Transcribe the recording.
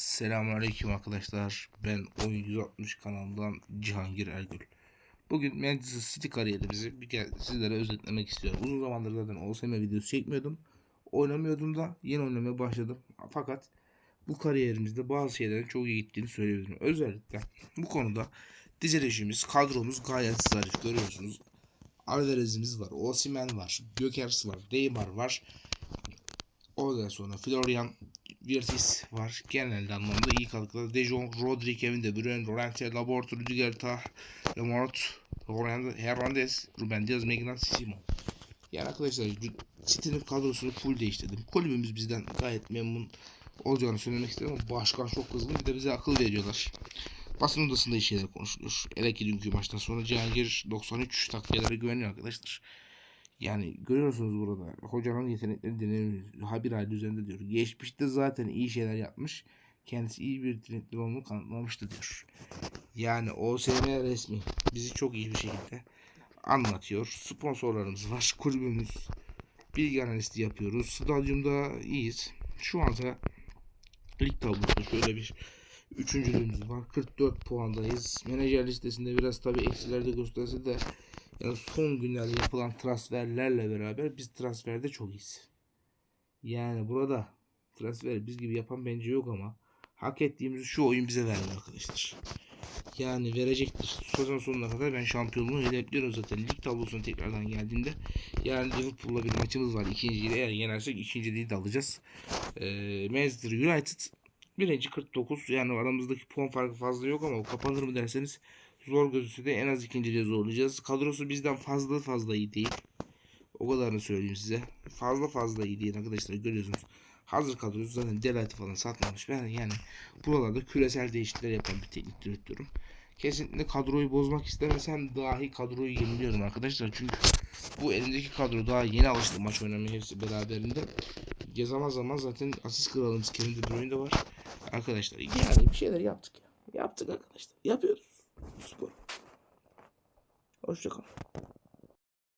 Selamünaleyküm arkadaşlar. Ben Oyun 160 kanalından Cihangir Ergül. Bugün Manchester City kariyerimizi bir kez sizlere özetlemek istiyorum. Uzun zamandır zaten OSM videosu çekmiyordum. Oynamıyordum da yeni oynamaya başladım. Fakat bu kariyerimizde bazı şeylerin çok iyi gittiğini söyleyebilirim. Özellikle bu konuda dizilişimiz, kadromuz gayet zarif görüyorsunuz. Alvarez'imiz var, Osimhen var, Gökers var, Neymar var. Ondan sonra Florian Wirtz var. Genelde anlamda iyi katkılar. De Jong, Rodri, Kevin De Bruyne, Laurent Laporte, Rüdiger Tah, Lemort, Hernandez, Ruben Diaz, Magnus, Simon. Yani arkadaşlar City'nin kadrosunu full değiştirdim. Kulübümüz bizden gayet memnun olacağını söylemek istedim ama başkan çok kızgın. Bir de bize akıl veriyorlar. Basın odasında iyi şeyler konuşuluyor. Hele ki dünkü maçtan sonra Cihangir 93 takviyelere güveniyor arkadaşlar. Yani görüyorsunuz burada hocanın yetenekleri denemiyor. Ha bir üzerinde diyor. Geçmişte zaten iyi şeyler yapmış. Kendisi iyi bir yetenekli olduğunu kanıtlamıştı diyor. Yani OSM resmi bizi çok iyi bir şekilde anlatıyor. Sponsorlarımız var. Kulübümüz bilgi analisti yapıyoruz. Stadyumda iyiyiz. Şu anda lig tablosunda şöyle bir üçüncülüğümüz var. 44 puandayız. Menajer listesinde biraz tabii eksilerde gösterse de yani son günlerde yapılan transferlerle beraber biz transferde çok iyiyiz. Yani burada transfer biz gibi yapan bence yok ama hak ettiğimiz şu oyun bize verdi arkadaşlar. Yani verecektir. Sezon sonuna kadar ben şampiyonluğu hedefliyorum zaten. Lig tablosuna tekrardan geldiğinde yarın Liverpool'la bir maçımız var. İkinciyi de eğer yenersek ikinciliği de alacağız. Ee, Manchester United birinci 49 yani aramızdaki puan farkı fazla yok ama o kapanır mı derseniz zor gözükse de en az ikinciliğe zorlayacağız. Kadrosu bizden fazla fazla iyi değil. O kadarını söyleyeyim size. Fazla fazla iyi değil arkadaşlar görüyorsunuz. Hazır kadrosu zaten Delight'ı falan satmamış. Ben yani buralarda küresel değişiklikler yapan bir teknik direktörüm. Kesinlikle kadroyu bozmak istemesem dahi kadroyu yeniliyorum arkadaşlar. Çünkü bu elimdeki kadro daha yeni alıştı maç oynamaya hepsi beraberinde. Zaman zaman zaten asist kralımız Kevin De Bruyne var. Arkadaşlar yani bir şeyler yaptık ya. Yaptık arkadaşlar. Yapıyoruz. Spor. Hoşçakalın.